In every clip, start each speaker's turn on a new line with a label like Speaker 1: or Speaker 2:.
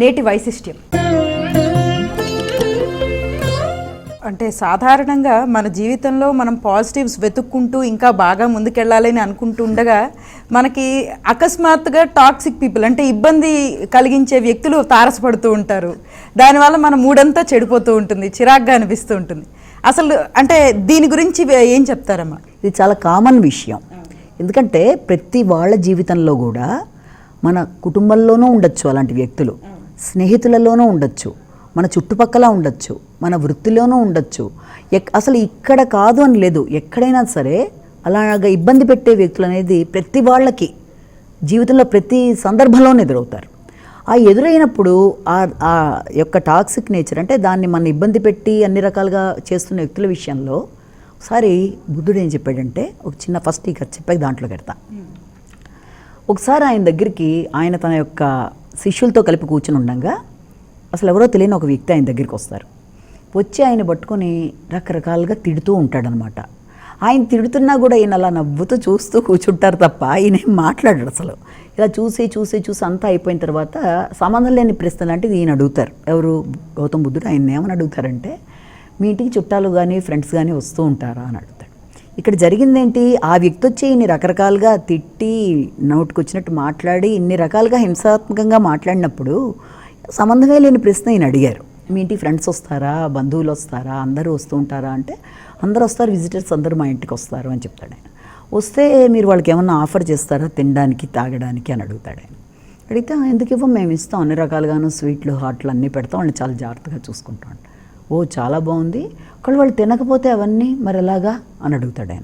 Speaker 1: నేటి వైశిష్ట్యం. అంటే సాధారణంగా మన జీవితంలో మనం పాజిటివ్స్ వెతుక్కుంటూ ఇంకా బాగా ముందుకెళ్ళాలని అనుకుంటూ ఉండగా మనకి అకస్మాత్తుగా టాక్సిక్ పీపుల్ అంటే ఇబ్బంది కలిగించే వ్యక్తులు తారసపడుతూ ఉంటారు. దానివల్ల మన మూడంతా చెడిపోతూ ఉంటుంది చిరాగ్గా అనిపిస్తూ ఉంటుంది. అసలు అంటే దీని గురించి ఏం చెప్తారమ్మా?
Speaker 2: ఇది చాలా కామన్ విషయం. ఎందుకంటే ప్రతి వాళ్ళ జీవితంలో కూడా మన కుటుంబంలోనూ ఉండొచ్చు అలాంటి వ్యక్తులు. స్నేహితులలోనూ ఉండొచ్చు మన చుట్టుపక్కల ఉండొచ్చు మన వృత్తిలోనూ ఉండొచ్చు. ఎక్ అసలు ఇక్కడ కాదు అని లేదు. ఎక్కడైనా సరే అలాగ ఇబ్బంది పెట్టే వ్యక్తులు అనేది ప్రతి వాళ్ళకి జీవితంలో ప్రతి సందర్భంలోనూ ఎదురవుతారు. ఆ ఎదురైనప్పుడు ఆ ఆ యొక్క టాక్సిక్ నేచర్ అంటే దాన్ని మన ఇబ్బంది పెట్టి అన్ని రకాలుగా చేస్తున్న వ్యక్తుల విషయంలో ఒకసారి బుద్ధుడు ఏం చెప్పాడంటే ఒక చిన్న ఫస్ట్ ఇక చెప్పాక దాంట్లో పెడతా. ఒకసారి ఆయన దగ్గరికి ఆయన తన యొక్క శిష్యులతో కలిపి కూర్చుని ఉండగా అసలు ఎవరో తెలియని ఒక వ్యక్తి ఆయన దగ్గరికి వస్తారు. వచ్చి ఆయన పట్టుకొని రకరకాలుగా తిడుతూ ఉంటాడనమాట. ఆయన తిడుతున్నా కూడా ఈయన అలా నవ్వుతూ చూస్తూ కూర్చుంటారు తప్ప ఆయన ఏం మాట్లాడాడు అసలు. ఇలా చూసి చూసి చూసి అంతా అయిపోయిన తర్వాత సంబంధం లేని ప్రశ్న లాంటిది ఈయన అడుగుతారు. ఎవరు? గౌతమ్ బుద్ధుడు ఆయన ఏమని అడుగుతారంటే మీ ఇంటికి చుట్టాలు కానీ ఫ్రెండ్స్ కానీ వస్తూ ఉంటారా? అని ఇక్కడ జరిగిందేంటి? ఆ వ్యక్తి వచ్చి ఇన్ని రకరకాలుగా తిట్టి నోటికి వచ్చినట్టు మాట్లాడి ఇన్ని రకాలుగా హింసాత్మకంగా మాట్లాడినప్పుడు సంబంధమే లేని ప్రశ్న ఈయన అడిగారు. మీ ఇంటి ఫ్రెండ్స్ వస్తారా? బంధువులు వస్తారా? అందరూ వస్తూ ఉంటారా? అంటే అందరూ వస్తారు విజిటర్స్ అందరూ మా ఇంటికి వస్తారు అని చెప్తాడు ఆయన. వస్తే మీరు వాళ్ళకి ఏమన్నా ఆఫర్ చేస్తారా తినడానికి తాగడానికి అని అడుగుతాడు ఆయన. అడిగితే ఎందుకు ఇవ్వం? మేము ఇస్తాం అన్ని రకాలుగాను స్వీట్లు హాట్లు అన్నీ పెడతాం వాళ్ళని చాలా జాగ్రత్తగా చూసుకుంటాం ఓ చాలా బాగుంది. ఒకళ్ళు వాళ్ళు తినకపోతే అవన్నీ మరి ఎలాగా? అని అడుగుతాడు ఆయన.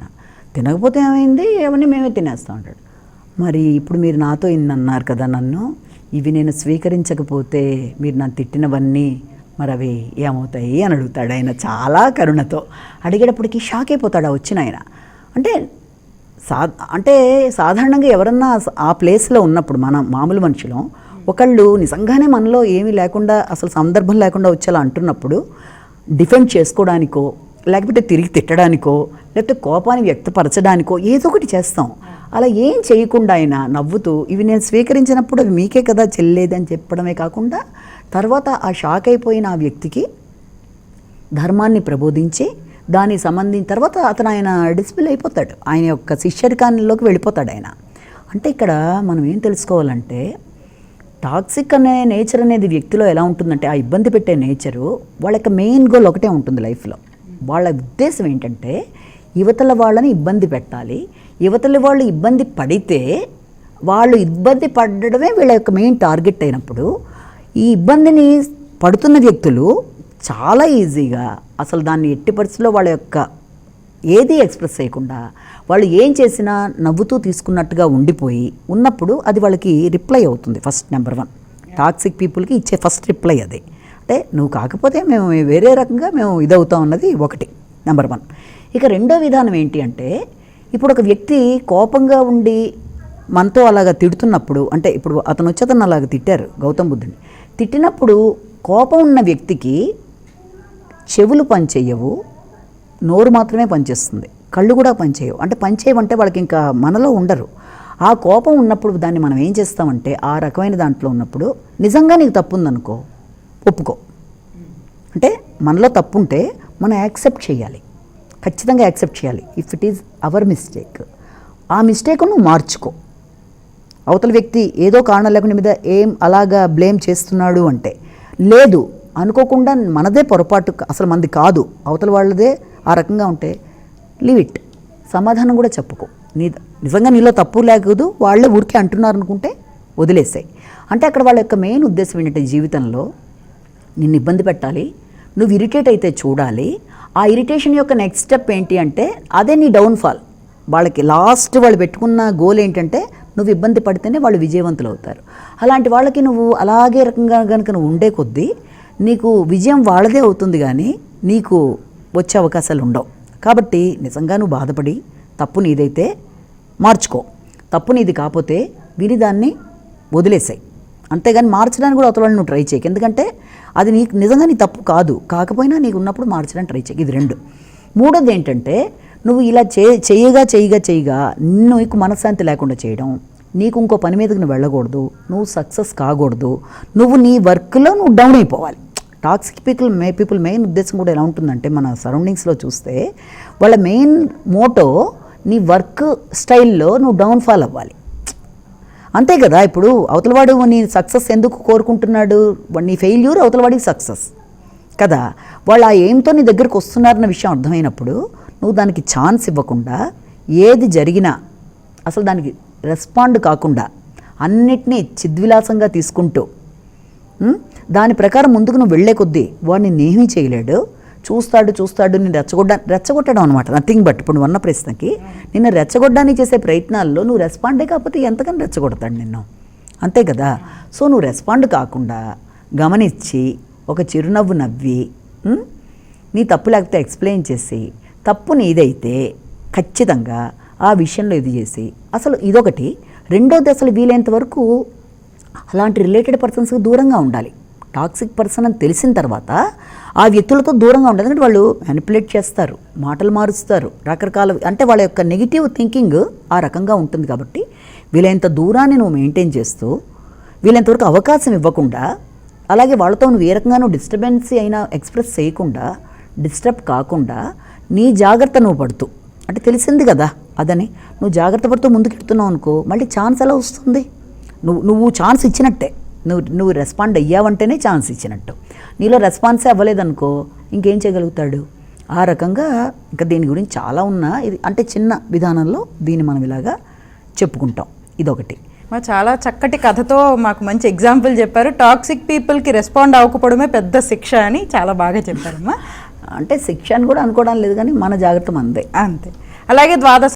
Speaker 2: తినకపోతే ఏమైంది? అవన్నీ మేమే తినేస్తాం అంటాడు. మరి ఇప్పుడు మీరు నాతో ఇన్ని అన్నారు కదా నన్ను. ఇవి నేను స్వీకరించకపోతే మీరు నన్ను తిట్టినవన్నీ మరి అవి ఏమవుతాయి? అని అడుగుతాడు ఆయన చాలా కరుణతో. అడిగేటప్పటికి షాక్ అయిపోతాడు ఆ వచ్చిన ఆయన. అంటే సా అంటే సాధారణంగా ఎవరన్నా ఆ ప్లేస్లో ఉన్నప్పుడు మన మామూలు మనుషులం ఒకళ్ళు నిజంగానే మనలో ఏమీ లేకుండా అసలు సందర్భం లేకుండా వచ్చేలా అంటున్నప్పుడు డిఫెండ్ చేసుకోవడానికో లేకపోతే తిరిగి తిట్టడానికో లేకపోతే కోపాన్ని వ్యక్తపరచడానికో ఏదో ఒకటి చేస్తాం. అలా ఏం చేయకుండా ఆయన నవ్వుతూ ఇవి నేను స్వీకరించినప్పుడు అవి మీకే కదా చెల్లేదని చెప్పడమే కాకుండా తర్వాత ఆ షాక్ అయిపోయిన ఆ వ్యక్తికి ధర్మాన్ని ప్రబోధించి దానికి సంబంధించిన తర్వాత అతను ఆయన డిసిప్లిన్ అయిపోతాడు. ఆయన యొక్క శిష్యరికానిలోకి వెళ్ళిపోతాడు ఆయన. అంటే ఇక్కడ మనం ఏం తెలుసుకోవాలంటే టాక్సిక్ అనే నేచర్ అనేది వ్యక్తిలో ఎలా ఉంటుందంటే ఆ ఇబ్బంది పెట్టే నేచరు వాళ్ళ యొక్క మెయిన్ గోల్ ఒకటే ఉంటుంది లైఫ్లో. వాళ్ళ ఉద్దేశం ఏంటంటే యువతల వాళ్ళని ఇబ్బంది పెట్టాలి. యువతల వాళ్ళు ఇబ్బంది పడితే వాళ్ళు ఇబ్బంది పడడమే వీళ్ళ యొక్క మెయిన్ టార్గెట్ అయినప్పుడు ఈ ఇబ్బందిని పడుతున్న వ్యక్తులు చాలా ఈజీగా అసలు దాన్ని ఎట్టి పరిస్థితుల్లో వాళ్ళ యొక్క ఏది ఎక్స్ప్రెస్ చేయకుండా వాళ్ళు ఏం చేసినా నవ్వుతూ తీసుకున్నట్టుగా ఉండిపోయి ఉన్నప్పుడు అది వాళ్ళకి రిప్లై అవుతుంది ఫస్ట్ నెంబర్ వన్. టాక్సిక్ పీపుల్కి ఇచ్చే ఫస్ట్ రిప్లై అది. అంటే నువ్వు కాకపోతే మేము వేరే రకంగా మేము ఇదవుతాం అన్నది ఒకటి నెంబర్ వన్. ఇక రెండో విధానం ఏంటి అంటే ఇప్పుడు ఒక వ్యక్తి కోపంగా ఉండి మనతో అలాగా తిడుతున్నప్పుడు అంటే ఇప్పుడు అతను వచ్చి అతను అలాగ తిట్టారు గౌతమ్ బుద్ధుని తిట్టినప్పుడు కోపం ఉన్న వ్యక్తికి చెవులు పనిచేయవు నోరు మాత్రమే పనిచేస్తుంది. కళ్ళు కూడా పనిచేయవు. అంటే పనిచేయవంటే వాళ్ళకి ఇంకా మనలో ఉండరు. ఆ కోపం ఉన్నప్పుడు దాన్ని మనం ఏం చేస్తామంటే ఆ రకమైన దాంట్లో ఉన్నప్పుడు నిజంగా నీకు తప్పు ఉందనుకో ఒప్పుకో. అంటే మనలో తప్పు ఉంటే మనం యాక్సెప్ట్ చేయాలి. ఖచ్చితంగా యాక్సెప్ట్ చేయాలి. If it is our mistake. ఆ మిస్టేక్ నువ్వు మార్చుకో. అవతల వ్యక్తి ఏదో కారణం లేకుండా మీద ఏం అలాగా బ్లేమ్ చేస్తున్నాడు అంటే లేదు అనుకోకుండా మనదే పొరపాటు అసలు మనది కాదు. అవతల వాళ్ళదే ఆ రకంగా ఉంటే లీవ్ ఇట్ సమాధానం కూడా చెప్పుకో. నీ నిజంగా నీలో తప్పు లేకూడదు వాళ్ళే ఊరికే అంటున్నారు అనుకుంటే వదిలేసాయి. అంటే అక్కడ వాళ్ళ యొక్క మెయిన్ ఉద్దేశం ఏంటంటే జీవితంలో నిన్ను ఇబ్బంది పెట్టాలి నువ్వు ఇరిటేట్ అయితే చూడాలి ఆ ఇరిటేషన్ యొక్క నెక్స్ట్ స్టెప్ ఏంటి అంటే అదే నీ డౌన్ఫాల్ వాళ్ళకి లాస్ట్ వాళ్ళు పెట్టుకున్న గోల్ ఏంటంటే నువ్వు ఇబ్బంది పడితేనే వాళ్ళు విజయవంతులు అవుతారు. అలాంటి వాళ్ళకి నువ్వు అలాగే రకంగా కనుక నువ్వు ఉండే కొద్దీ నీకు విజయం వాళ్ళదే అవుతుంది కానీ నీకు వచ్చే అవకాశాలు ఉండవు. కాబట్టి నిజంగా నువ్వు బాధపడి తప్పు నీదైతే మార్చుకో. తప్పు నీది కాకపోతే విని దాన్ని వదిలేసాయి. అంతేగాని మార్చడానికి కూడా అవతల నువ్వు ట్రై చేయకు. ఎందుకంటే అది నీకు నిజంగా నీ తప్పు కాదు. కాకపోయినా నీకు ఉన్నప్పుడు మార్చడానికి ట్రై చేయకు. ఇది రెండు. మూడోది ఏంటంటే నువ్వు ఇలా చే చేయగా చేయగా చేయగా నీకు మనశ్శాంతి లేకుండా చేయడం నీకు ఇంకో పని మీదకి నువ్వు వెళ్ళకూడదు నువ్వు సక్సెస్ కాకూడదు నువ్వు నీ వర్క్లో నువ్వు డౌన్ అయిపోవాలి. Toxic people may people main ఉద్దేశం కూడా ఎలా ఉంటుందంటే మన సరౌండింగ్స్లో చూస్తే వాళ్ళ మెయిన్ మోటో నీ వర్క్ స్టైల్లో నువ్వు డౌన్ఫాల్ అవ్వాలి. అంతే కదా? ఇప్పుడు అవతలవాడు నీ సక్సెస్ ఎందుకు కోరుకుంటున్నాడు? నీ ఫెయిల్యూర్ అవతలవాడికి సక్సెస్. కదా? వాళ్ళు ఆ ఏంతో నీ దగ్గరకు వస్తున్నారన్న విషయం అర్థమైనప్పుడు నువ్వు దానికి ఛాన్స్ ఇవ్వకుండా ఏది జరిగినా అసలు దానికి రెస్పాండ్ కాకుండా అన్నిటినీ చిద్విలాసంగా తీసుకుంటూ దాని ప్రకారం ముందుకు నువ్వు వెళ్ళే కొద్దీ వాడిని నేమీ చేయలేడు. చూస్తాడు చూస్తాడు నేను రెచ్చగొట్ట రెచ్చగొట్టడం అనమాట నథింగ్ బట్ ఇప్పుడు ఉన్న ప్రశ్నకి నిన్ను రెచ్చగొట్టడానికి చేసే ప్రయత్నాల్లో నువ్వు రెస్పాండే కాకపోతే ఎంతకని రెచ్చగొడతాడు నిన్ను? అంతే కదా? సో నువ్వు రెస్పాండ్ కాకుండా గమనించి ఒక చిరునవ్వు నవ్వి నీ తప్పు లేకపోతే ఎక్స్ప్లెయిన్ చేసి తప్పు నీదైతే ఖచ్చితంగా ఆ విషయంలో ఇది చేసి అసలు ఇదొకటి. రెండోది అసలు వీలైనంత వరకు అలాంటి రిలేటెడ్ పర్సన్స్కి దూరంగా ఉండాలి. టాక్సిక్ పర్సన్ అని తెలిసిన తర్వాత ఆ వ్యక్తులతో దూరంగా ఉండదు ఎందుకంటే వాళ్ళు మ్యానిపులేట్ చేస్తారు మాటలు మారుస్తారు రకరకాల అంటే వాళ్ళ యొక్క నెగిటివ్ థింకింగ్ ఆ రకంగా ఉంటుంది కాబట్టి వీలైనంత దూరాన్ని నువ్వు మెయింటైన్ చేస్తూ వీలైనంతవరకు అవకాశం ఇవ్వకుండా అలాగే వాళ్ళతో నువ్వు ఏ రకంగానూ డిస్టర్బెన్స్ అయినా ఎక్స్ప్రెస్ చేయకుండా డిస్టర్బ్ కాకుండా నీ జాగ్రత్త నువ్వు పడుతూ. అంటే తెలిసింది కదా అదని. నువ్వు జాగ్రత్త పడుతూ ముందుకెడుతున్నావు అనుకో మళ్ళీ ఛాన్స్ ఎలా వస్తుంది? నువ్వు నువ్వు ఛాన్స్ ఇచ్చినట్టే. నువ్వు నువ్వు రెస్పాండ్ అయ్యావంటేనే ఛాన్స్ ఇచ్చినట్టు. నీలో రెస్పాన్సే అవ్వలేదనుకో ఇంకేం చేయగలుగుతాడు? ఆ రకంగా ఇంకా దీని గురించి చాలా ఉన్నా ఇది అంటే చిన్న విధానంలో దీన్ని మనం ఇలాగా చెప్పుకుంటాం. ఇదొకటి.
Speaker 1: మా చాలా చక్కటి కథతో మాకు మంచి ఎగ్జాంపుల్ చెప్పారు. టాక్సిక్ పీపుల్కి రెస్పాండ్ అవ్వకపోవడమే పెద్ద శిక్ష అని చాలా బాగా చెప్పారమ్మా.
Speaker 2: అంటే శిక్ష అని కూడా అనుకోవడం లేదు కానీ మన జాగ్రత్త మనదే
Speaker 1: అంతే. అలాగే ద్వాదశ